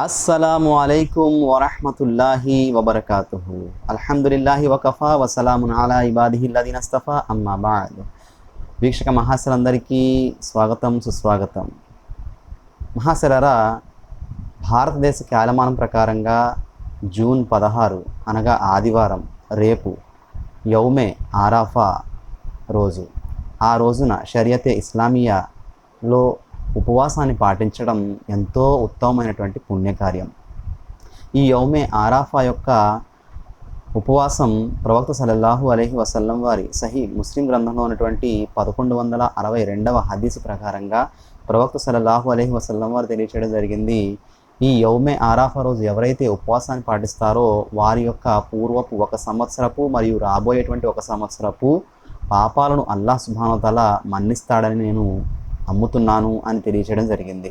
అస్సలాము అలైకుం వరహమతుల్లాహి వబర్కాతు అల్హమ్దులిల్లాహి వకఫా వసలామున్ అలా ఇబాదిహిల్లదీన్ అస్తఫా అమ్మా బాద్. వీక్షక మహాశలందరికీ స్వాగతం సుస్వాగతం. మహాశలరా భారతదేశ కాలమానం ప్రకారంగా జూన్ పదహారు అనగా ఆదివారం రేపు యౌమే ఆరాఫా రోజు. ఆ రోజున షరియతే ఇస్లామియాలో ఉపవాసాన్ని పాటించడం ఎంతో ఉత్తమమైనటువంటి పుణ్యకార్యం. ఈ యౌమే ఆరాఫా యొక్క ఉపవాసం ప్రవక్త సల్లల్లాహు అలైహి వసల్లం వారి సహీ ముస్లిం గ్రంథంలో ఉన్నటువంటి పదకొండు వందల అరవై రెండవ హదీసు ప్రకారంగా ప్రవక్త సల్లల్లాహు అలైహి వసల్లం వారు తెలియచేయడం జరిగింది. ఈ యౌమే ఆరాఫా రోజు ఎవరైతే ఉపవాసాన్ని పాటిస్తారో వారి యొక్క పూర్వపు ఒక సంవత్సరపు మరియు రాబోయేటువంటి ఒక సంవత్సరపు పాపాలను అల్లాహ్ సుభానోతల మన్నిస్తాడని నేను అమ్ముతున్నాను అని తెలియచేయడం జరిగింది.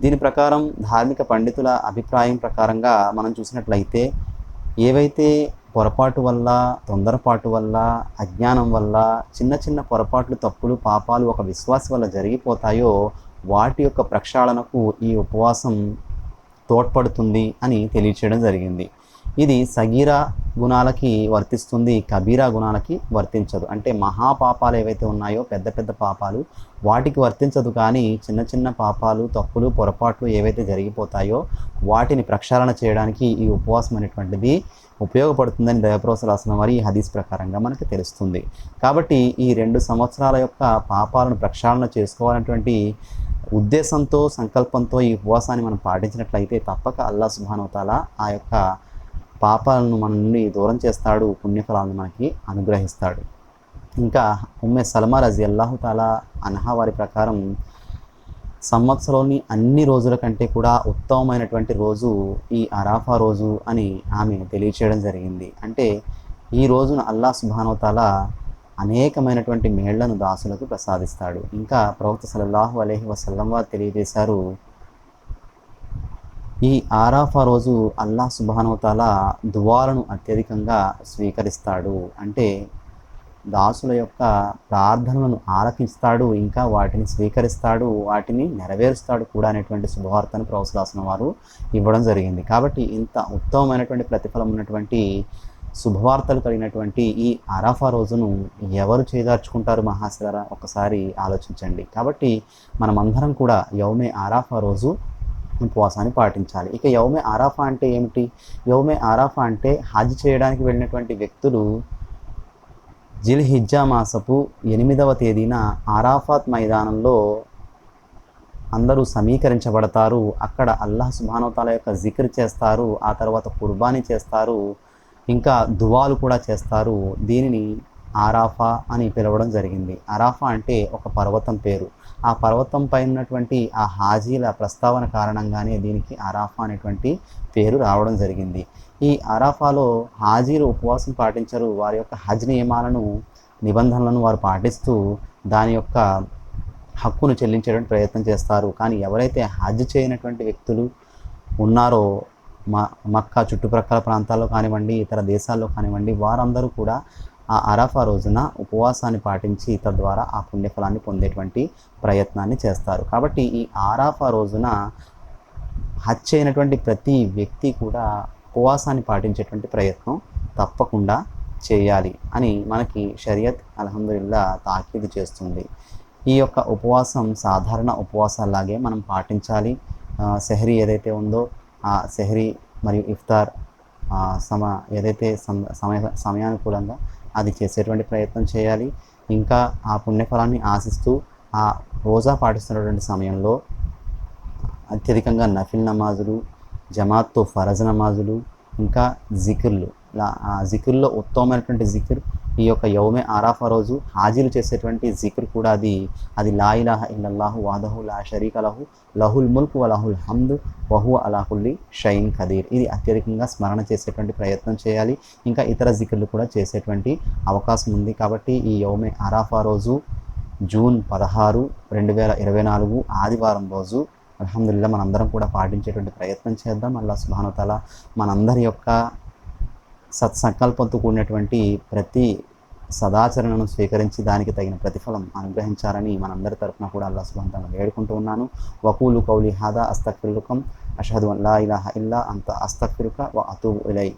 దీని ప్రకారం ధార్మిక పండితుల అభిప్రాయం ప్రకారంగా మనం చూసినట్లయితే ఏవైతే పొరపాటు వల్ల తొందరపాటు వల్ల అజ్ఞానం వల్ల చిన్న చిన్న పొరపాట్లు తప్పులు పాపాలు ఒక విశ్వాసం వల్ల జరిగిపోతాయో వాటి యొక్క ప్రక్షాళనకు ఈ ఉపవాసం తోడ్పడుతుంది అని తెలియచేయడం జరిగింది. ఇది సగీరా గుణాలకి వర్తిస్తుంది కబీరా గుణాలకి వర్తించదు. అంటే మహాపాపాలు ఏవైతే ఉన్నాయో పెద్ద పెద్ద పాపాలు వాటికి వర్తించదు కానీ చిన్న చిన్న పాపాలు తప్పులు పొరపాట్లు ఏవైతే జరిగిపోతాయో వాటిని ప్రక్షాళన చేయడానికి ఈ ఉపవాసం అనేటువంటిది ఉపయోగపడుతుందని దయప్రోసరాసిన వారి ఈ హదీస్ ప్రకారంగా మనకు తెలుస్తుంది. కాబట్టి ఈ రెండు సంవత్సరాల యొక్క పాపాలను ప్రక్షాళన చేసుకోవాలనేటువంటి ఉద్దేశంతో సంకల్పంతో ఈ ఉపవాసాన్ని మనం పాటించినట్లయితే తప్పక అల్లా సుభానవతాల ఆ యొక్క పాపాలను మన నుండి దూరం చేస్తాడు పుణ్యఫలాలను మనకి అనుగ్రహిస్తాడు. ఇంకా ఉమ్మె సల్మా రజి అల్లాహుతాలా అన్హా వారి ప్రకారం సంవత్సరంలోని అన్ని రోజుల కంటే కూడా ఉత్తమమైనటువంటి రోజు ఈ అరాఫా రోజు అని ఆమె తెలియచేయడం జరిగింది. అంటే ఈ రోజున అల్లా సుభానవతాల అనేకమైనటువంటి మేళ్ళను దాసులకు ప్రసాదిస్తాడు. ఇంకా ప్రవక్త సల్లల్లాహు అలహి వసల్లం వారు తెలియజేశారు ఈ ఆరాఫా రోజు అల్లాహ్ సుబానవతాల దువాలను అత్యధికంగా స్వీకరిస్తాడు. అంటే దాసుల యొక్క ప్రార్థనలను ఆలకిస్తాడు ఇంకా వాటిని స్వీకరిస్తాడు వాటిని నెరవేరుస్తాడు కూడా అనేటువంటి శుభవార్తను ప్రవసలాసిన వారు ఇవ్వడం జరిగింది. కాబట్టి ఇంత ఉత్తమమైనటువంటి ప్రతిఫలం ఉన్నటువంటి శుభవార్తలు కలిగినటువంటి ఈ అరాఫా రోజును ఎవరు చేదార్చుకుంటారు మహాశారా? ఒకసారి ఆలోచించండి. కాబట్టి మనమందరం కూడా యౌమే ఆరాఫా రోజు ఉపవాసాన్ని పాటించాలి. ఇక యౌమే ఆరాఫా అంటే ఏమిటి? యౌమే ఆరాఫా అంటే హజ్ చేయడానికి వెళ్ళినటువంటి వ్యక్తులు జిల్ హిజ్జా మాసపు ఎనిమిదవ తేదీన ఆరాఫాత్ మైదానంలో అందరూ సమీకరించబడతారు. అక్కడ అల్లాహ్ సుబానవతాల యొక్క జిక్ర్ చేస్తారు. ఆ తర్వాత కుర్బానీ చేస్తారు. ఇంకా దువాలు కూడా చేస్తారు. దీనిని ఆరాఫా అని పిలవడం జరిగింది. అరాఫా అంటే ఒక పర్వతం పేరు. ఆ పర్వతం పైన ఉన్నటువంటి ఆ హాజీల ప్రస్తావన కారణంగానే దీనికి అరాఫా అనేటువంటి పేరు రావడం జరిగింది. ఈ అరాఫాలో హాజీలు ఉపవాసం పాటించరు. వారి యొక్క హజ్ నియమాలను నిబంధనలను వారు పాటిస్తూ దాని యొక్క హక్కును చెల్లించేటువంటి ప్రయత్నం చేస్తారు. కానీ ఎవరైతే హజ్ చేయనటువంటి వ్యక్తులు ఉన్నారో మ మక్కా చుట్టుప్రక్కల ప్రాంతాల్లో కానివ్వండి ఇతర దేశాల్లో కానివ్వండి వారందరూ కూడా ఆ అరాఫా రోజున ఉపవాసాన్ని పాటించి తద్వారా ఆ పుణ్యఫలాన్ని పొందేటువంటి ప్రయత్నాన్ని చేస్తారు. కాబట్టి ఈ ఆరాఫా రోజున హత్య అయినటువంటి ప్రతి వ్యక్తి కూడా ఉపవాసాన్ని పాటించేటువంటి ప్రయత్నం తప్పకుండా చేయాలి అని మనకి షరియత్ అల్హమ్దుల్లా తాకీదు చేస్తుంది. ఈ యొక్క ఉపవాసం సాధారణ ఉపవాసాలాగే మనం పాటించాలి. సెహరీ ఏదైతే ఉందో ఆ సెహరీ మరియు ఇఫ్తార్ సమ ఏదైతే సమయ సమయానుకూలంగా అది చేసేటువంటి ప్రయత్నం చేయాలి. ఇంకా ఆ పుణ్యఫలాన్ని ఆశిస్తూ ఆ రోజా పాటిస్తున్నటువంటి సమయంలో అత్యధికంగా నఫిల్ నమాజులు జమాత్తో ఫరజ్ నమాజులు ఇంకా జికిర్లు ఆ జికిర్లో ఉత్తమమైనటువంటి జికిర్ ఈ యొక్క యౌమే ఆరాఫా రోజు హాజీలు చేసేటువంటి జిక్ర్ కూడా అది. అది లాయిలాహ ఇల్లల్లాహు వాదహు లా షరీక లహు లహుల్ ముల్క్ వ లహుల్ హమ్ద్ వహు అలాహుల్లి షైన్ ఖదీర్. ఇది అత్యధికంగా స్మరణ చేసేటువంటి ప్రయత్నం చేయాలి. ఇంకా ఇతర జిక్రులు కూడా చేసేటువంటి అవకాశం ఉంది కాబట్టి ఈ యౌమే ఆరాఫా రోజు జూన్ పదహారు రెండు వేల ఇరవై నాలుగు ఆదివారం రోజు అల్హమ్దుల్లా మనందరం కూడా పాటించేటువంటి ప్రయత్నం చేద్దాం. అల్లా సుభానుతల మనందరి యొక్క సత్సంకల్పంతో కూడినటువంటి ప్రతి సదాచరణను స్వీకరించి దానికి తగిన ప్రతిఫలం అనుగ్రహించాలని మనందరి తరఫున కూడా అల్లా సుబంతంగా వేడుకుంటూ ఉన్నాను. వకూలు కౌలి హాదా అస్తక్ఫిరుకం అషహదు అల్లా ఇలాహ ఇల్లా అంత అస్తక్ఫిరుక వ అతూబు ఇలై.